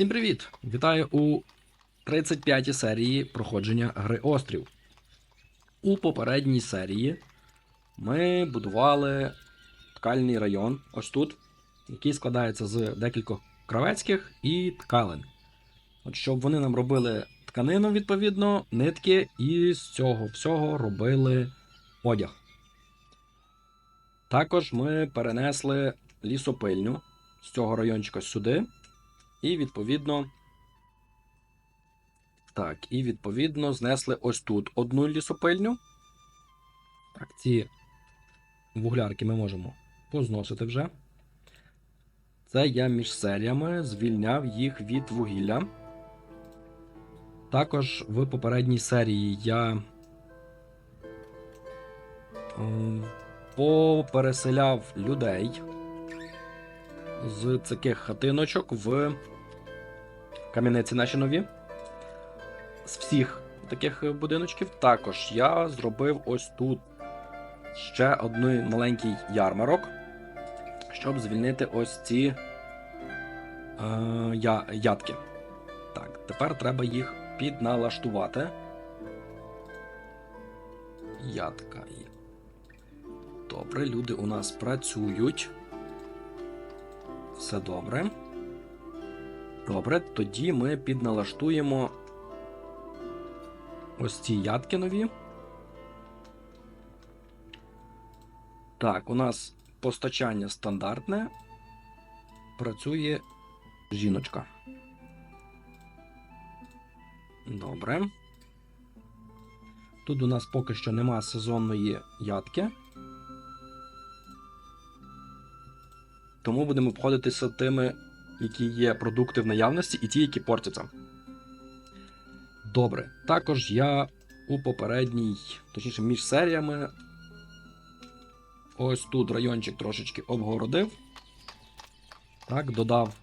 Всім привіт! Вітаю у 35-й серії проходження гри Острів. У попередній серії ми будували ткальний район, ось тут, який складається з декількох кравецьких і ткалин. От щоб вони нам робили тканину, відповідно, нитки, і з цього всього робили одяг. Також ми перенесли лісопильню з цього райончика сюди. І відповідно. Так, і відповідно знесли ось тут одну лісопильню. Так, ці вуглярки ми можемо позносити вже. Це я між серіями звільняв їх від вугілля. Також в попередній серії я попереселяв людей з таких хатиночок в кам'яниці наші нові. З всіх таких будиночків. Також я зробив ось тут ще один маленький ярмарок, щоб звільнити ось ці е, я, ядки. Так, тепер треба їх підналаштувати. Ядка. Добре, люди у нас працюють. Все добре. Добре, тоді ми підналаштуємо ось ці ядки нові. Так, у нас постачання стандартне. Працює жіночка. Добре. Тут у нас поки що нема сезонної ядки. Тому будемо обходитися тими, які є продукти в наявності, і ті, які портяться. Добре. Також я у попередній, точніше, між серіями. Ось тут райончик трошечки обгородив. Так, додав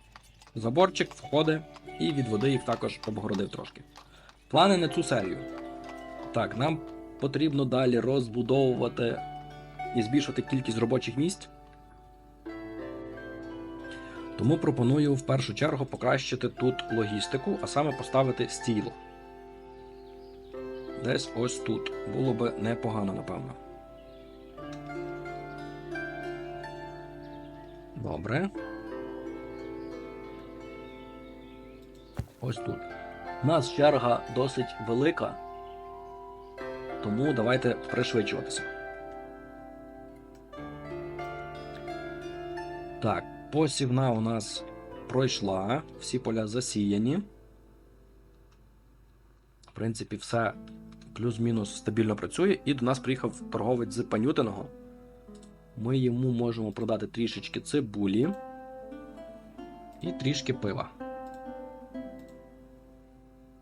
заборчик, входи, і від води їх також обгородив трошки. Плани на цю серію. Так, нам потрібно далі розбудовувати і збільшувати кількість робочих місць. Тому пропоную в першу чергу покращити тут логістику, а саме поставити стіл. Десь ось тут. Було би непогано, напевно. Добре. Ось тут. У нас черга досить велика, тому давайте пришвидшуватися. Посівна у нас пройшла, всі поля засіяні. В принципі, все плюс-мінус стабільно працює. І до нас приїхав торговець з Панютиного. Ми йому можемо продати трішечки цибулі і трішки пива.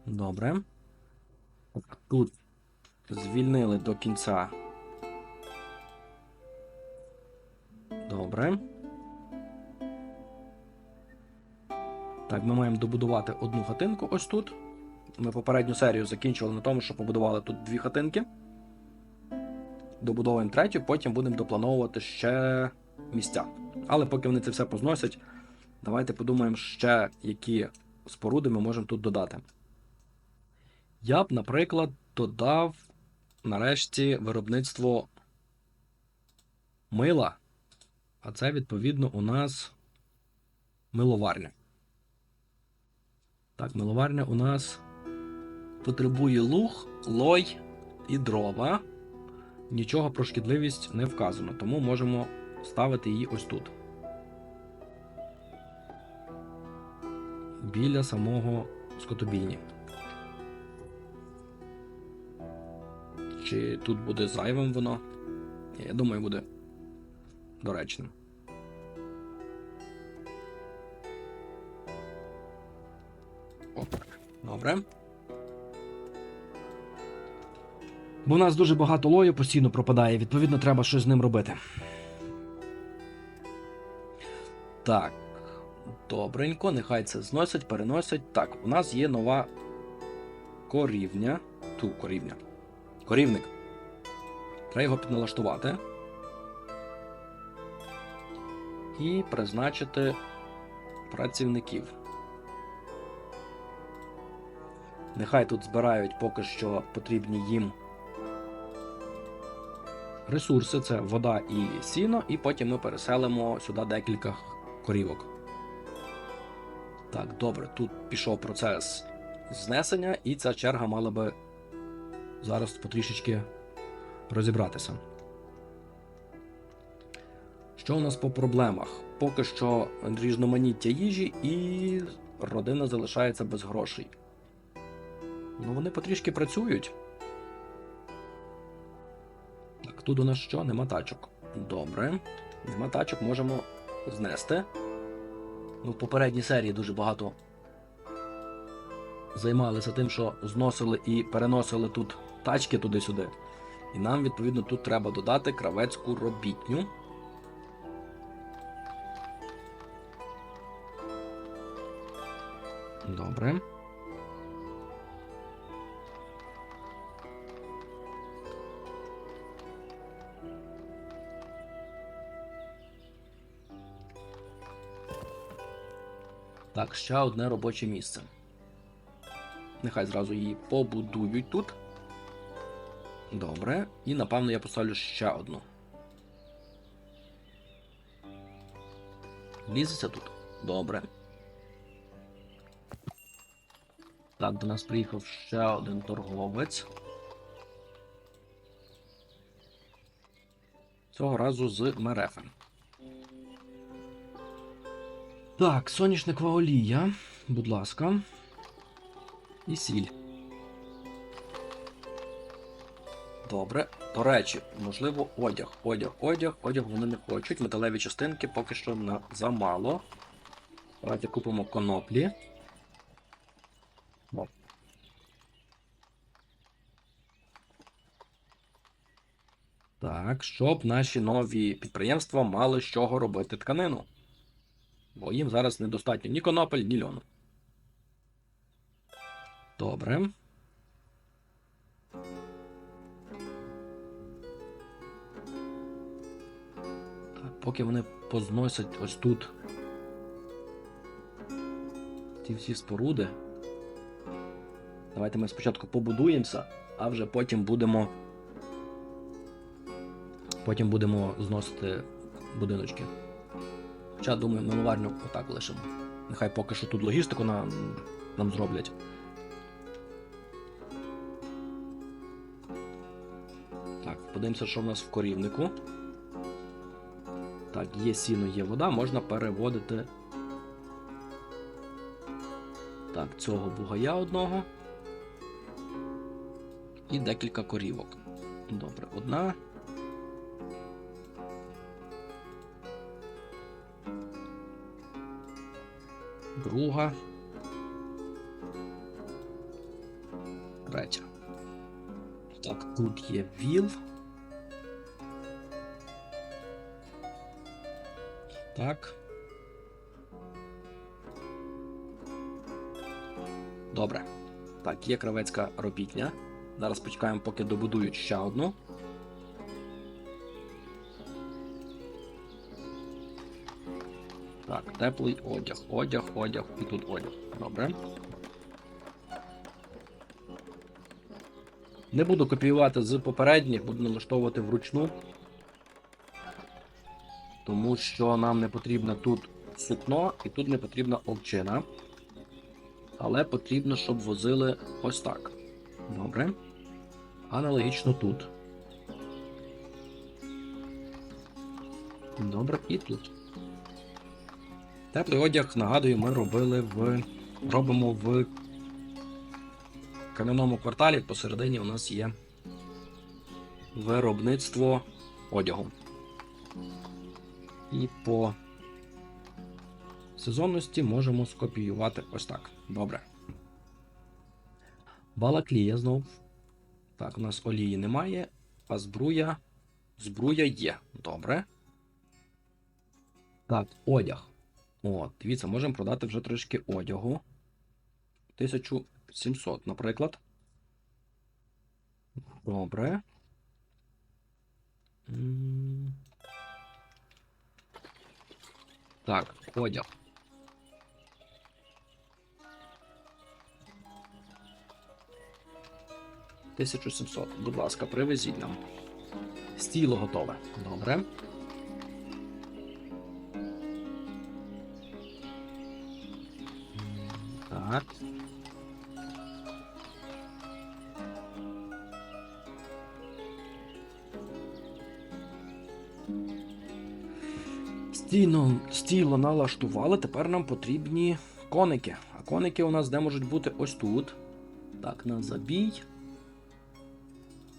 Добре. Тут звільнили до кінця. Добре. Так, ми маємо добудувати одну хатинку ось тут. Ми попередню серію закінчували на тому, що побудували тут дві хатинки. Добудовуємо третю, потім будемо доплановувати ще місця. Але поки вони це все позносять, давайте подумаємо ще, які споруди ми можемо тут додати. Я б, наприклад, додав нарешті виробництво мила. А це, відповідно, у нас миловарня. Так, миловарня у нас потребує луг, лой і дрова. Нічого про шкідливість не вказано, тому можемо ставити її ось тут. Біля самого скотобійні. Чи тут буде зайвим воно? Я думаю, буде доречним. Добре. Бо у нас дуже багато лою постійно пропадає, відповідно, треба щось з ним робити. Так. Добренько, нехай це зносять, переносять. Так, у нас є нова корівня. Ту корівня. Корівник. Треба його підналаштувати. І призначити працівників. Нехай тут збирають поки що потрібні їм ресурси це вода і сіно, і потім ми переселимо сюди декілька корівок. Так, добре, тут пішов процес знесення, і ця черга мала би зараз потрішечки розібратися. Що у нас по проблемах? Поки що різноманіття їжі і родина залишається без грошей. Ну, вони потрішки працюють. Так, тут у нас що? Нема тачок. Добре. Нема тачок можемо знести. Ну, в попередній серії дуже багато займалися тим, що зносили і переносили тут тачки туди-сюди. І нам, відповідно, тут треба додати кравецьку робітню. Добре. Ще одне робоче місце. Нехай зразу її побудують тут. Добре. І напевно я поставлю ще одну. Лізеться тут? Добре. Так, до нас приїхав ще один торговець. Цього разу з мерефем. Так, соняшникова олія, будь ласка. І сіль. Добре. До речі, можливо, одяг. Одяг, одяг, одяг вони не хочуть. Металеві частинки поки що на замало. Давайте купимо коноплі. О. Так, щоб наші нові підприємства мали з чого робити тканину. Бо їм зараз недостатньо ні конопель, ні льону. Добре. Так, поки вони позносять ось тут ці всі споруди. Давайте ми спочатку побудуємося, а вже потім будемо. Потім будемо зносити будиночки. Хоча, думаю, миловарню отак лишимо. Нехай поки що тут логістику нам, нам зроблять. Так, подивимося, що в нас в корівнику. Так, є сіно, є вода, можна переводити. Так, цього бугая одного. І декілька корівок. Добре, одна. Друга. Третя. Так, тут є віл. Так. Добре. Так, є кравецька робітня. Зараз почекаємо, поки добудують ще одну. Теплий одяг, одяг, одяг і тут одяг. Добре. Не буду копіювати з попередніх, буду налаштовувати вручну. Тому що нам не потрібно тут сукно і тут не потрібна овчина. Але потрібно, щоб возили ось так. Добре. Аналогічно тут. Добре, і тут. Теплий одяг, нагадую, ми робили в. робимо в кам'яному кварталі. Посередині у нас є виробництво одягу. І по сезонності можемо скопіювати ось так. Добре. Балаклія знов. Так, у нас олії немає, а збруя. Збруя є. Добре. Так, одяг. От, дивіться, можемо продати вже трішки одягу. 1700, наприклад. Добре. Так, одяг. 1700. Будь ласка, привезіть нам. Стіло готове. Добре. Так. Стіно, стіло налаштували, тепер нам потрібні коники. А коники у нас де можуть бути ось тут. Так, на забій.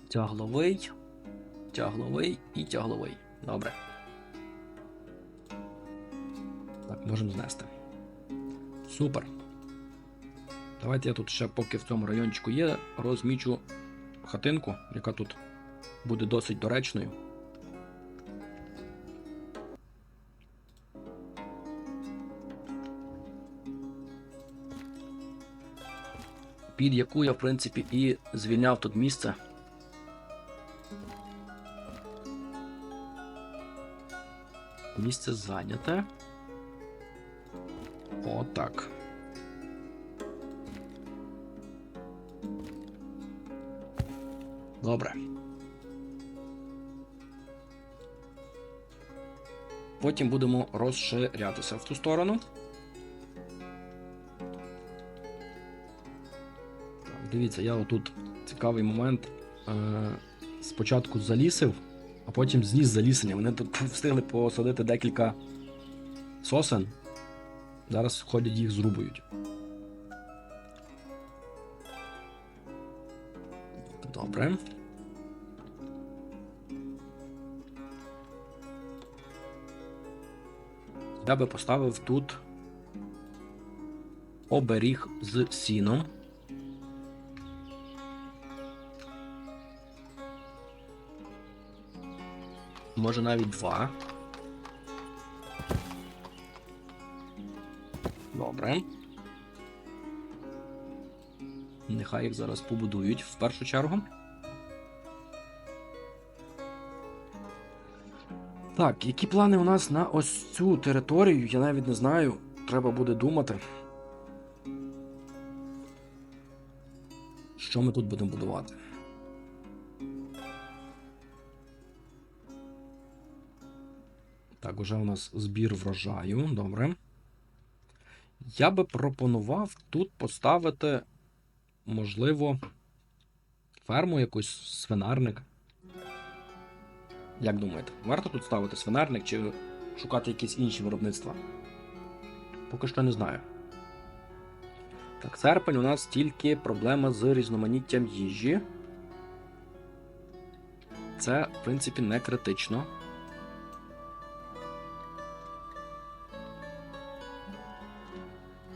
Тягловий, тягловий і тягловий. Добре. Так, можемо знести. Супер. Давайте я тут ще поки в цьому райончику є, розмічу хатинку, яка тут буде досить доречною. Під яку я, в принципі, і звільняв тут місце. Місце зайняте. Отак. Добре. Потім будемо розширятися в ту сторону. Дивіться, я отут цікавий момент. Е, спочатку залісив, а потім зніс залісення. Вони тут встигли посадити декілька сосен. Зараз ходять їх зрубують. Добре. Я би поставив тут оберіг з сіном. Може навіть два. Добре. Нехай їх зараз побудують в першу чергу. Так, які плани у нас на ось цю територію, я навіть не знаю. Треба буде думати. Що ми тут будемо будувати? Так, уже у нас збір врожаю. Добре. Я би пропонував тут поставити, можливо, ферму якусь свинарник. Як думаєте, варто тут ставити свинарник чи шукати якісь інші виробництва? Поки що не знаю. Так, серпень у нас тільки проблема з різноманіттям їжі. Це, в принципі, не критично.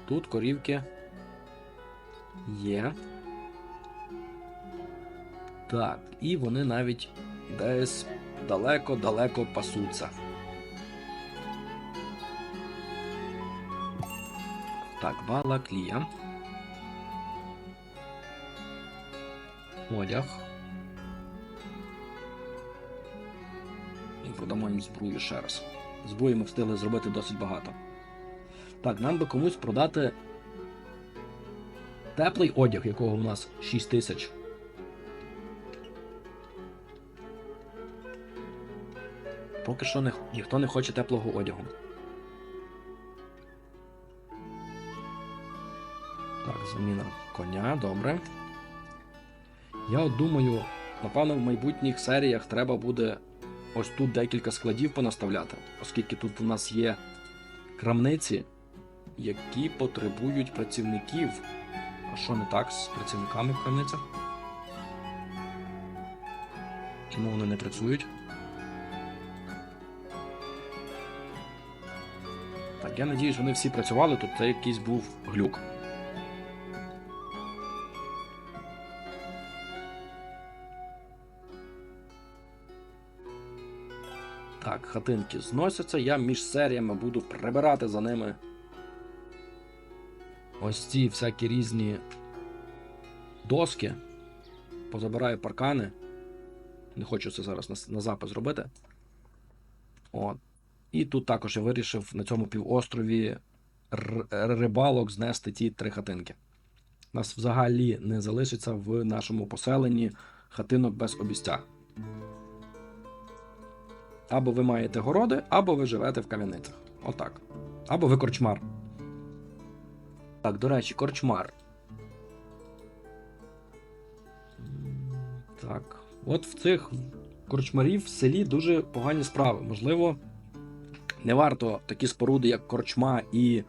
Тут корівки є. Так, і вони навіть десь далеко-далеко пасуться. Так, балаклія. Одяг. І продамо їм зброю ще раз. Зброї ми встигли зробити досить багато. Так, нам би комусь продати теплий одяг, якого у нас 6 тисяч. Поки що не, ніхто не хоче теплого одягу. Так, заміна коня, добре. Я от думаю, напевно, в майбутніх серіях треба буде ось тут декілька складів понаставляти, оскільки тут у нас є крамниці, які потребують працівників. А що не так з працівниками в крамницях? Чому вони не працюють? Я надіюсь, вони всі працювали, тут це якийсь був глюк. Так, хатинки зносяться, я між серіями буду прибирати за ними. Ось ці всякі різні доски. Позабираю паркани. Не хочу це зараз на, запис робити. От. І тут також я вирішив на цьому півострові рибалок знести ті три хатинки. Нас взагалі не залишиться в нашому поселенні хатинок без обістя. Або ви маєте городи, або ви живете в кам'яницях. Отак. Або ви корчмар. Так, до речі, корчмар. Так. От в цих корчмарів в селі дуже погані справи. Можливо, не варто такі споруди, як корчма і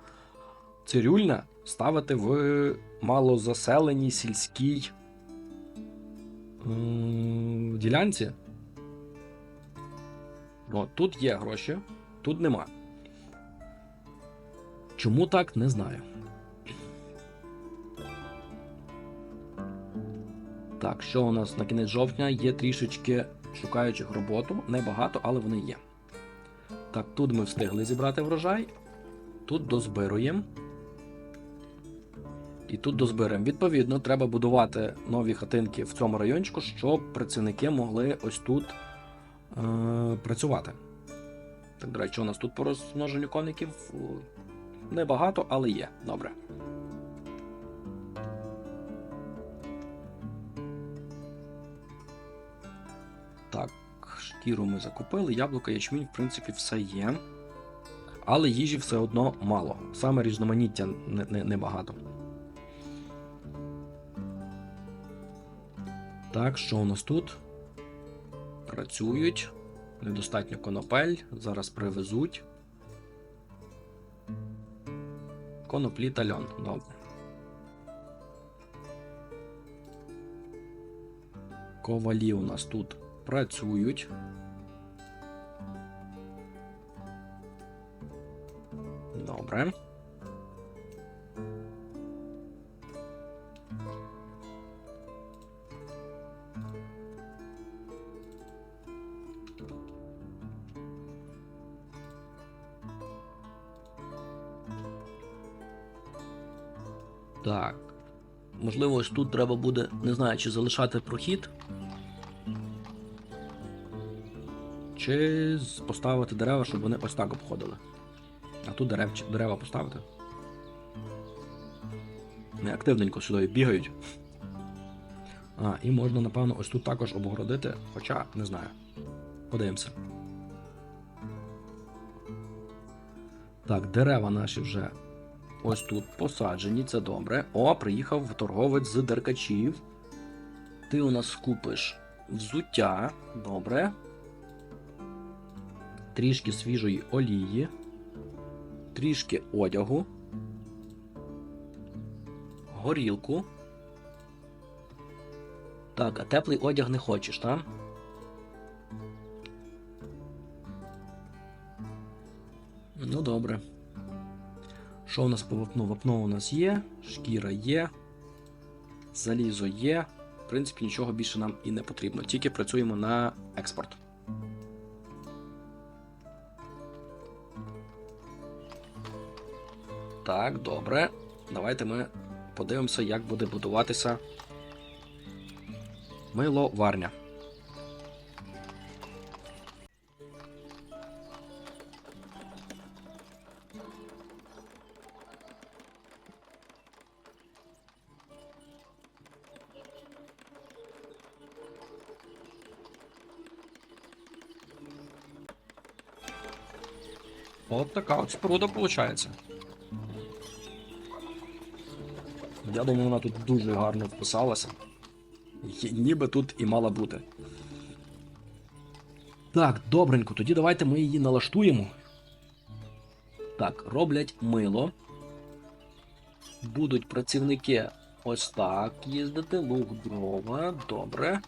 цирюльня, ставити в малозаселеній сільській ділянці. От, тут є гроші, тут нема. Чому так, не знаю. Так, що у нас на кінець жовтня є трішечки шукаючих роботу. Небагато, але вони є. Так, тут ми встигли зібрати врожай. Тут дозбируємо. І тут дозбираємо. Відповідно, треба будувати нові хатинки в цьому райончику, щоб працівники могли ось тут е- працювати. Так, до речі, у нас тут по розмноженню коників небагато, але є. Добре. Шкіру ми закупили, яблука, ячмінь, в принципі, все є. Але їжі все одно мало. Саме різноманіття не, не, небагато. Так, що у нас тут? Працюють. Недостатньо конопель. Зараз привезуть. Коноплі та льон. Добре. Ковалі у нас тут працюють. Добре. Так. Можливо, ось тут треба буде, не знаю, чи залишати прохід. Чи поставити дерева, щоб вони ось так обходили. А тут дерев, дерева поставити. Не активненько сюди бігають. А, і можна, напевно, ось тут також обгородити, хоча не знаю. Подивимося. Так, дерева наші вже ось тут посаджені, це добре. О, приїхав торговець з деркачів. Ти у нас купиш взуття. Добре. Трішки свіжої олії. Трішки одягу. Горілку. Так, а теплий одяг не хочеш, так? Ну, добре. Що у нас по вапну? Вапно у нас є, шкіра є, залізо є. В принципі, нічого більше нам і не потрібно. Тільки працюємо на експорт. Так, добре. Давайте ми подивимося, як буде будуватися миловарня. От така от споруда виходить. Я думаю, вона тут дуже гарно вписалася. Ніби тут і мала бути. Так, добренько, тоді давайте ми її налаштуємо. Так, роблять мило. Будуть працівники ось так їздити, лук дрова. Добре.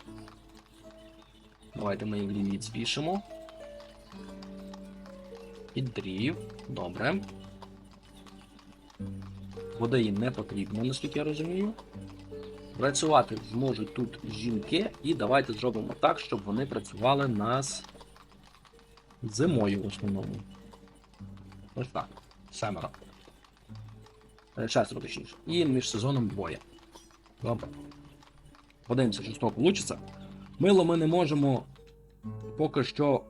Давайте ми їх ліміт збільшимо. Підрів. Добре. Води їм не потрібно, наскільки я розумію. Працювати зможуть тут жінки, і давайте зробимо так, щоб вони працювали нас зимою в основному. Ось так. Семеро. Е, Шестеро точніше. І між сезоном двоє. Добре. Подивимося, що з того вийде. Мило ми не можемо поки що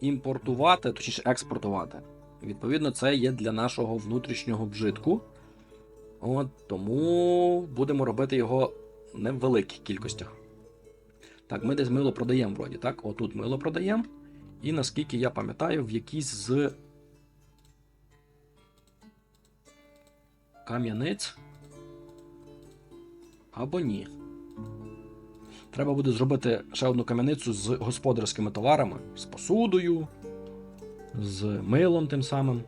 імпортувати, точніше експортувати. Відповідно, це є для нашого внутрішнього вжитку. От тому будемо робити його не в великих кількостях. Так, ми десь мило продаємо вроді, так? Отут мило продаємо. І наскільки я пам'ятаю, в якійсь з кам'яниць. Або ні. Треба буде зробити ще одну кам'яницю з господарськими товарами, з посудою, з милом тим самим.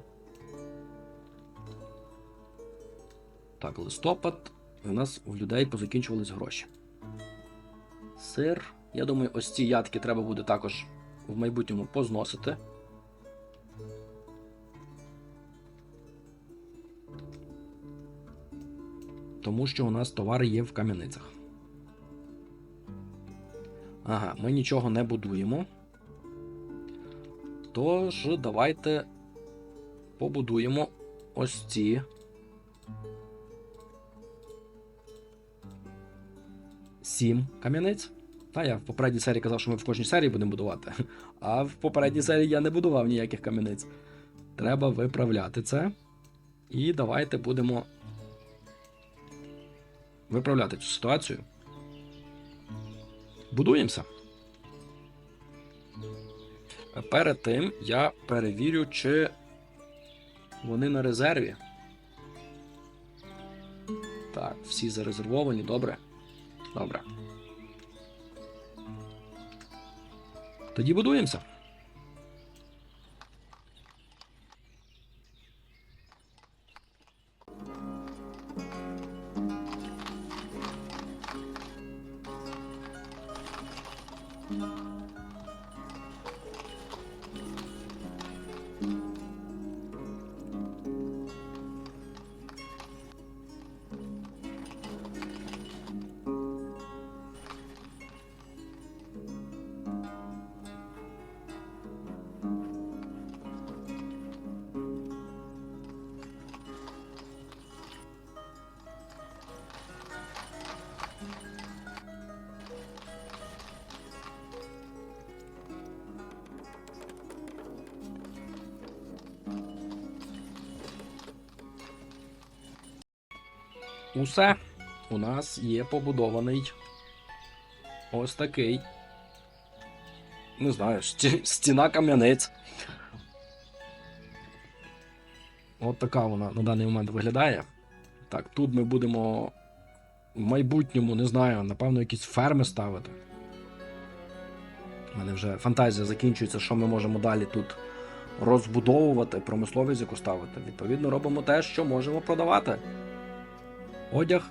Так, листопад. І у нас у людей позакінчувались гроші. Сир. Я думаю, ось ці ядки треба буде також в майбутньому позносити. Тому що у нас товари є в кам'яницях. Ага, ми нічого не будуємо. Тож, давайте побудуємо ось ці. Сім кам'яниць. Та я в попередній серії казав, що ми в кожній серії будемо будувати. А в попередній серії я не будував ніяких кам'яниць. Треба виправляти це. І давайте будемо виправляти цю ситуацію. Будуємося. Перед тим я перевірю, чи вони на резерві. Так, всі зарезервовані, добре. Добре. Тоді будуємося. Усе. У нас є побудований ось такий. Не знаю, сті- стіна кам'яниць. От така вона на даний момент виглядає. Так, тут ми будемо в майбутньому, не знаю, напевно, якісь ферми ставити. У мене вже фантазія закінчується, що ми можемо далі тут розбудовувати, промисловість яку ставити. Відповідно, робимо те, що можемо продавати одяг,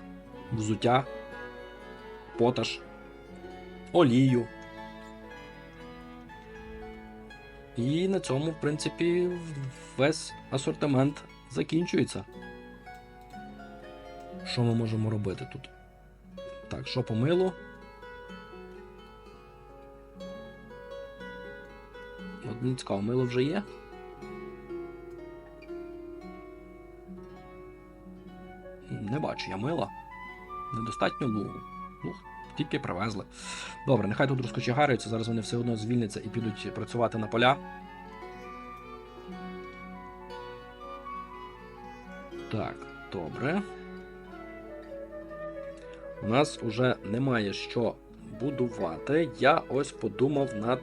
взуття, поташ, олію. І на цьому, в принципі, весь асортимент закінчується. Що ми можемо робити тут? Так, що по милу? От мені цікаво, мило вже є? Не бачу я мила. Недостатньо лугу. Луг тільки привезли. Добре, нехай тут розкочегарюються, зараз вони все одно звільняться і підуть працювати на поля. Так, добре. У нас уже немає що будувати. Я ось подумав над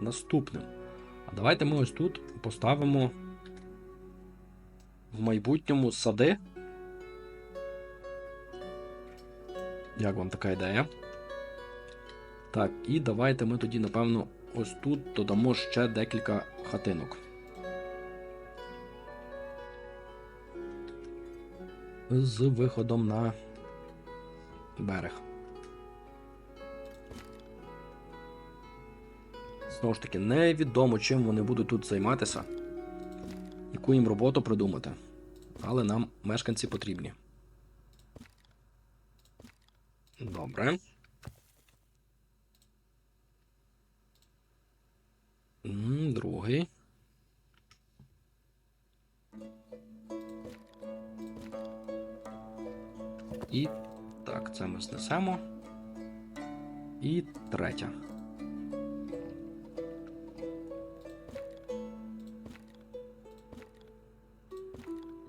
наступним. А давайте ми ось тут поставимо в майбутньому сади. Як вам така ідея? Так, і давайте ми тоді, напевно, ось тут додамо ще декілька хатинок. З виходом на берег. Знову ж таки, невідомо, чим вони будуть тут займатися, яку їм роботу придумати. Але нам мешканці потрібні. Добре. Другий. І так, це ми знесемо. І третя.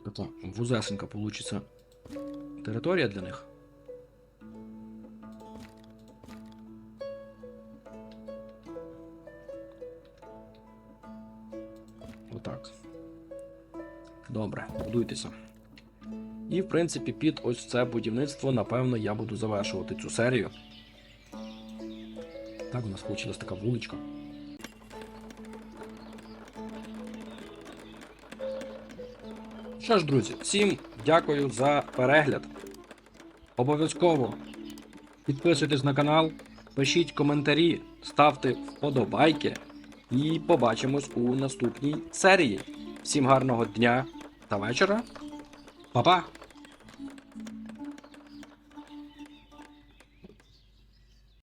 Тобто вузесенька получиться територія для них. Добре, будуйтеся. І, в принципі, під ось це будівництво, напевно, я буду завершувати цю серію. Так, у нас вийшла така вуличка. Що ж, друзі, всім дякую за перегляд. Обов'язково підписуйтесь на канал, пишіть коментарі, ставте вподобайки і побачимось у наступній серії. Всім гарного дня та вечора. Па-па!